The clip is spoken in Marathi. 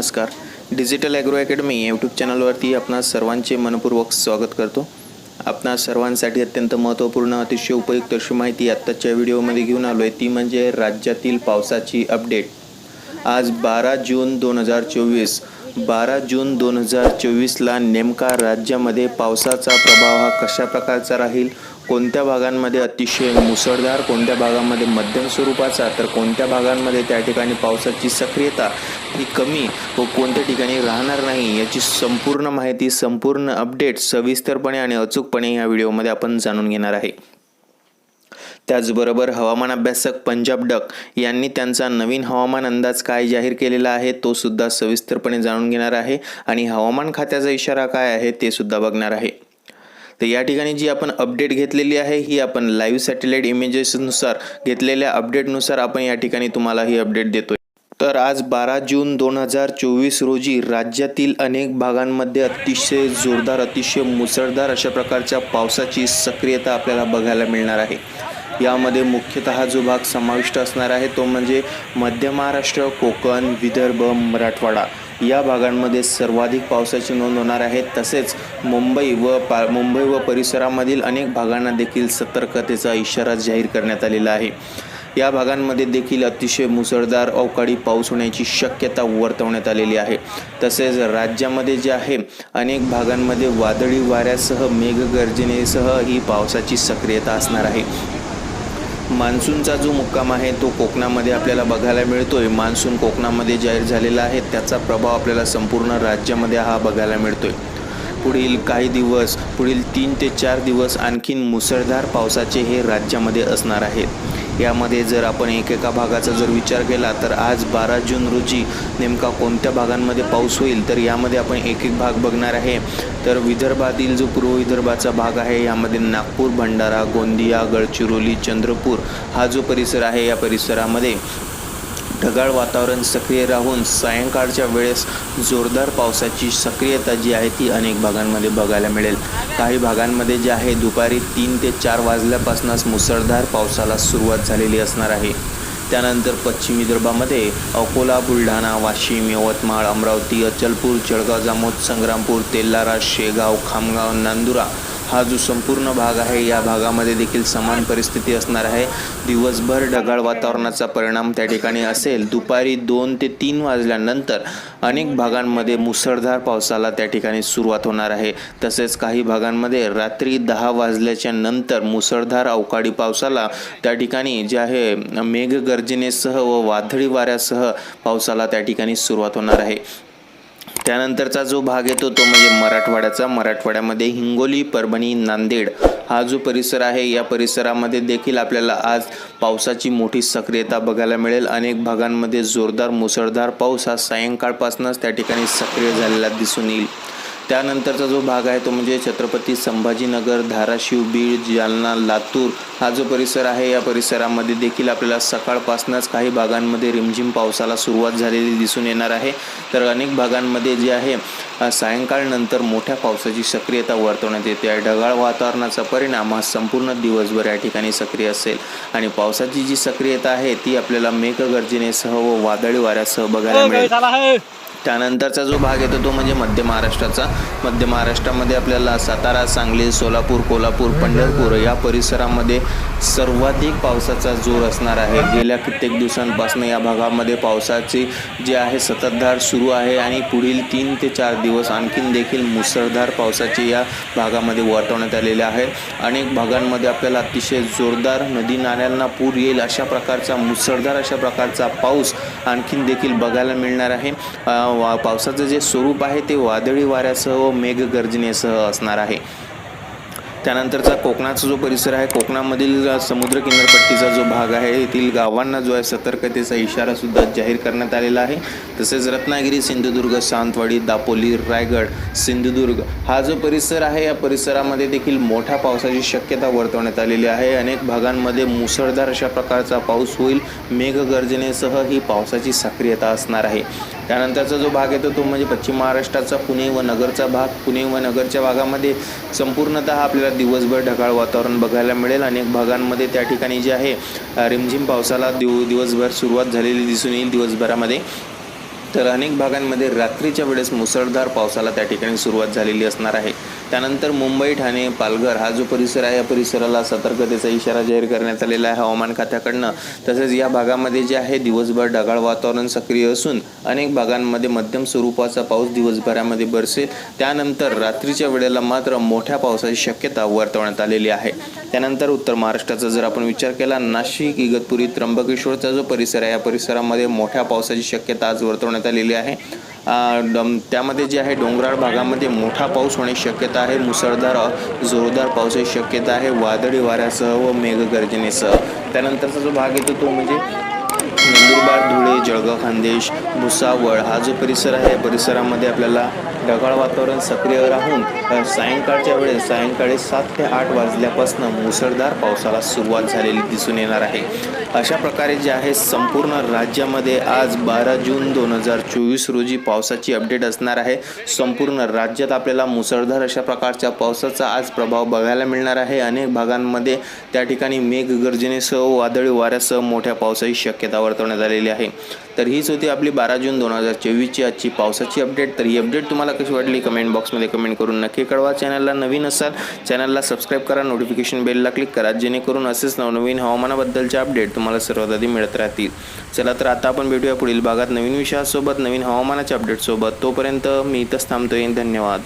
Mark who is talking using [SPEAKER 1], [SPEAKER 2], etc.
[SPEAKER 1] नमस्कार. डिजिटल ॲग्रो अकॅडमी यूट्यूब चॅनलवरती आपणा सर्वांचे मनपूर्वक स्वागत करतो. आपणा सर्वांसाठी अत्यंत महत्त्वपूर्ण अतिशय उपयुक्त अशी माहिती आत्ताच्या व्हिडिओमध्ये घेऊन आलो आहे ती म्हणजे राज्यातील पावसाची अपडेट आज बारा जून दोन हजार चोवीस. बारा जून दोन हजार चोवीसला नेमका राज्यामध्ये पावसाचा प्रभाव हा कशा प्रकारचा राहील? कोणत्या भागांमध्ये अतिशय मुसळधार कोणत्या भागामध्ये मध्यम स्वरूपाचा तर कोणत्या भागांमध्ये त्या ठिकाणी पावसाची सक्रियता ही कमी व कोणत्या ठिकाणी राहणार नाही याची संपूर्ण माहिती संपूर्ण अपडेट सविस्तरपणे आणि अचूकपणे या व्हिडिओमध्ये आपण जाणून घेणार आहे. त्याचबरोबर हवामान अभ्यासक पंजाब डक यांनी त्यांचा नवीन हवामान अंदाज काय जाहीर केलेला आहे तो सुद्धा सविस्तरपणे जाणून घेणार आहे आणि हवामान खात्याचा इशारा काय आहे ते सुद्धा बघणार आहे. तर या ठिकाणी जी आपण अपडेट घेतलेली आहे ही आपण लाईव्ह सॅटेलाईट इमेजेसनुसार घेतलेल्या अपडेटनुसार आपण या ठिकाणी तुम्हाला ही अपडेट देतो तर आज बारा जून दोन हजार चोवीस रोजी राज्यातील अनेक भागांमध्ये अतिशय जोरदार अतिशय मुसळधार अशा प्रकारच्या पावसाची सक्रियता आपल्याला बघायला मिळणार आहे. यामध्ये मुख्यतः जो भाग समाविष्ट असणार आहे तो म्हणजे मध्य महाराष्ट्र कोकण विदर्भ मराठवाडा. या भागांमध्ये सर्वाधिक पावसाची नोंद होणार आहे. तसेच मुंबई व पा मुंबई व परिसरामधील अनेक भागांना देखील सतर्कतेचा इशारा जाहीर करण्यात आलेला आहे. या भागांमध्ये देखील अतिशय मुसळधार अवकाळी पाऊस होण्याची शक्यता वर्तवण्यात आलेली आहे. तसेच राज्यामध्ये जे आहे अनेक भागांमध्ये वादळी वाऱ्यासह मेघगर्जनेसह ही पावसाची सक्रियता असणार आहे. मान्सूनचा जो मुक्काम आहे तो कोकणामध्ये आपल्याला बघायला मिळतोय. मान्सून कोकणामध्ये जाहीर झालेला आहे. त्याचा प्रभाव आपल्याला संपूर्ण राज्यामध्ये हा बघायला मिळतोय. पुढील काही दिवस पुढील तीन ते चार दिवस आणखीन मुसळधार पावसाचे हे राज्यामध्ये असणार आहेत यामध्ये जर आपण एकेका भागाचा जर विचार केला तर आज बारा जून रोजी नेमका कोणत्या भागांमध्ये पाऊस होईल तर यामध्ये आपण एक एक भाग बघणार आहे. तर विदर्भातील जो पूर्व विदर्भाचा भाग आहे यामध्ये नागपूर भंडारा गोंदिया गडचिरोली चंद्रपूर हा जो परिसर आहे या परिसरामध्ये ढगाळ वातावरण सक्रिय राहून सायंकाळच्या वेळेस जोरदार पावसाची सक्रियता जी आहे ती अनेक भागांमध्ये बघायला मिळेल. काही भागांमध्ये जे आहे दुपारी तीन ते चार वाजल्यापासूनच मुसळधार पावसाला सुरुवात झालेली असणार आहे. त्यानंतर पश्चिम विदर्भामध्ये अकोला बुलढाणा वाशिम यवतमाळ अमरावती अचलपूर जळगाव जामोद संग्रामपूर तेल्लारा शेगाव खामगाव नांदुरा हा जो संपूर्ण भाग आहे या भागामध्ये देखील समान परिस्थिती असणार आहे. दिवसभर ढगाळ वातावरणाचा परिणाम त्या ठिकाणी असेल. दुपारी दोन ते तीन वाजल्यानंतर अनेक भागांमध्ये मुसळधार पावसाला त्या ठिकाणी सुरुवात होणार आहे. तसेच काही भागांमध्ये रात्री दहा वाजल्याच्या नंतर मुसळधार अवकाळी पावसाला त्या ठिकाणी जे आहे मेघगर्जनेसह व वादळी वाऱ्यासह पावसाला त्या ठिकाणी सुरुवात होणार आहे. त्यानंतरचा जो भाग येतो तो म्हणजे मराठवाड्याचा. मराठवाड्यामध्ये हिंगोली परभणी नांदेड हा जो परिसर आहे या परिसरामध्ये देखील आपल्याला आज पावसाची मोठी सक्रियता बघायला मिळेल. अनेक भागांमध्ये जोरदार मुसळधार पाऊस हा सायंकाळपासूनच त्या ठिकाणी सक्रिय झालेला दिसून येईल. त्यानंतरचा जो भाग आहे तो म्हणजे छत्रपती संभाजीनगर धाराशिव बीड जालना लातूर हा जो परिसर आहे या परिसरामध्ये देखील आपल्याला सकाळपासूनच काही भागांमध्ये रिमझिम पावसाला सुरुवात झालेली दिसून येणार आहे. तर अनेक भागांमध्ये जे आहे सायंकाळनंतर मोठ्या पावसाची सक्रियता वर्तवण्यात येते. आहे ढगाळ वातावरणाचा परिणाम हा संपूर्ण दिवसभर या ठिकाणी सक्रिय असेल. आणि पावसाची जी सक्रियता आहे ती आपल्याला मेघगर्जनेसह व वादळी वाऱ्यासह बघायला मिळेल. त्यानंतरचा जो भाग येतो तो म्हणजे मध्य महाराष्ट्राचा. मध्य महाराष्ट्रामध्ये आपल्याला सातारा सांगली सोलापूर कोल्हापूर पंढरपूर या परिसरामध्ये सर्वाधिक पावसाचा जोर असणार आहे. गेल्या कित्येक दिवसांपासून या भागामध्ये पावसाची जी आहे सततधार सुरू आहे आणि पुढील तीन ते चार दिवस आणखीन देखील मुसळधार पावसाची या भागामध्ये वर्तवण्यात आलेले आहे. अनेक भागांमध्ये आपल्याला अतिशय जोरदार नदी नाल्यांना पूर येईल अशा प्रकारचा मुसळधार अशा प्रकारचा पाऊस आणखीन देखील बघायला मिळणार आहे. वा पावसाचं जे स्वरूप आहे ते वादळी वाऱ्यासह व मेघगर्जनेसह असणार आहे. त्यानंतरचा कोकणाचा जो परिसर आहे कोकणामधील समुद्र किनारपट्टीचा जो भाग आहे येथील गावांना जो आहे सतर्कतेचा इशारासुद्धा जाहीर करण्यात आलेला आहे. तसेच रत्नागिरी सिंधुदुर्ग सावंतवाडी दापोली रायगड सिंधुदुर्ग हा जो परिसर आहे या परिसरामध्ये देखील मोठ्या पावसाची शक्यता वर्तवण्यात आलेली आहे. अनेक भागांमध्ये मुसळधार अशा प्रकारचा पाऊस होईल. मेघगर्जनेसह ही पावसाची सक्रियता असणार आहे. त्यानंतरचा जो भाग येतो तो म्हणजे पश्चिम महाराष्ट्राचा पुणे व नगरचा भाग. पुणे व नगरच्या भागामध्ये संपूर्णतः आपल्याला दिवसभर ढगाळ वातावरण बघायला मिळेल. अनेक भागांमध्ये त्या ठिकाणी जे आहे रिमझिम पावसाला दिव दिवसभर सुरुवात झालेली दिसून येईल दिवसभरामध्ये. तर अनेक भागांमध्ये रात्रीच्या वेळेस मुसळधार पावसाला त्या ठिकाणी सुरुवात झालेली असणार आहे. त्यानंतर मुंबई ठाणे पालघर हा जो परिसर आहे या परिसराला सतर्कतेचा इशारा जाहीर करण्यात आलेला आहे हवामान खात्याकडनं. तसेच या भागामध्ये जे आहे दिवसभर ढगाळ वातावरण सक्रिय असून अनेक भागांमध्ये मध्यम स्वरूपाचा पाऊस दिवसभरामध्ये बरसेल. त्यानंतर रात्रीच्या वेळेला मात्र मोठ्या पावसाची शक्यता वर्तवण्यात आलेली आहे. त्यानंतर उत्तर महाराष्ट्राचा जर आपण विचार केला नाशिक इगतपुरी त्र्यंबकेश्वरचा जो परिसर आहे या परिसरामध्ये मोठ्या पावसाची शक्यता आज वर्तवण्यात आलेली आहे. त्यामध्ये जे आहे डोंगराळ भागामध्ये मोठा पाऊस होण्याची शक्यता आहे. मुसळधार जोरदार पावसाची शक्यता आहे. वादळी वाऱ्यासह व मेघगर्जनेसह. त्यानंतरचा जो भाग येतो तो म्हणजे नंदुरबार धुळे जळगाव खानदेश भुसावळ हा जो परिसर आहे परिसरामध्ये आपल्याला ढगाळ वातावरण सक्रिय राहून सायंकाळच्या वेळेस सायंकाळी सात ते आठ वाजल्यापासून मुसळधार पावसाला सुरुवात झालेली दिसून येणार आहे. अशा प्रकारे जे आहे संपूर्ण राज्यामध्ये आज बारा जून दोन हजार चोवीस रोजी पावसाची अपडेट असणार आहे. संपूर्ण राज्यात आपल्याला मुसळधार अशा प्रकारच्या पावसाचा आज प्रभाव बघायला मिळणार आहे. अनेक भागांमध्ये त्या ठिकाणी मेघगर्जनेसह वादळी वाऱ्यासह मोठ्या पावसाची शक्यता वर्तवण्यात आलेली आहे. तर हीच होती आपली बारा जून दोन हजार चोवीसची आजची पावसाची अपडेट तर ही अपडेट तुम्हाला कशी वाटली? कमेंट बॉक्समध्ये कमेंट करून नक्की कळवा. चॅनलला नवीन असाल चॅनलला सबस्क्राईब करा. नोटिफिकेशन बेलला क्लिक करा. जेणेकरून असेच नवनवीन हवामानाबद्दलचे अपडेट तुम्हाला सर्वात आधी मिळत राहतील. चला तर आता आपण भेटूया पुढील भागात नवीन विषयासोबत नवीन हवामानाच्या अपडेटसोबत तोपर्यंत मी इथंच थांबतोय. धन्यवाद.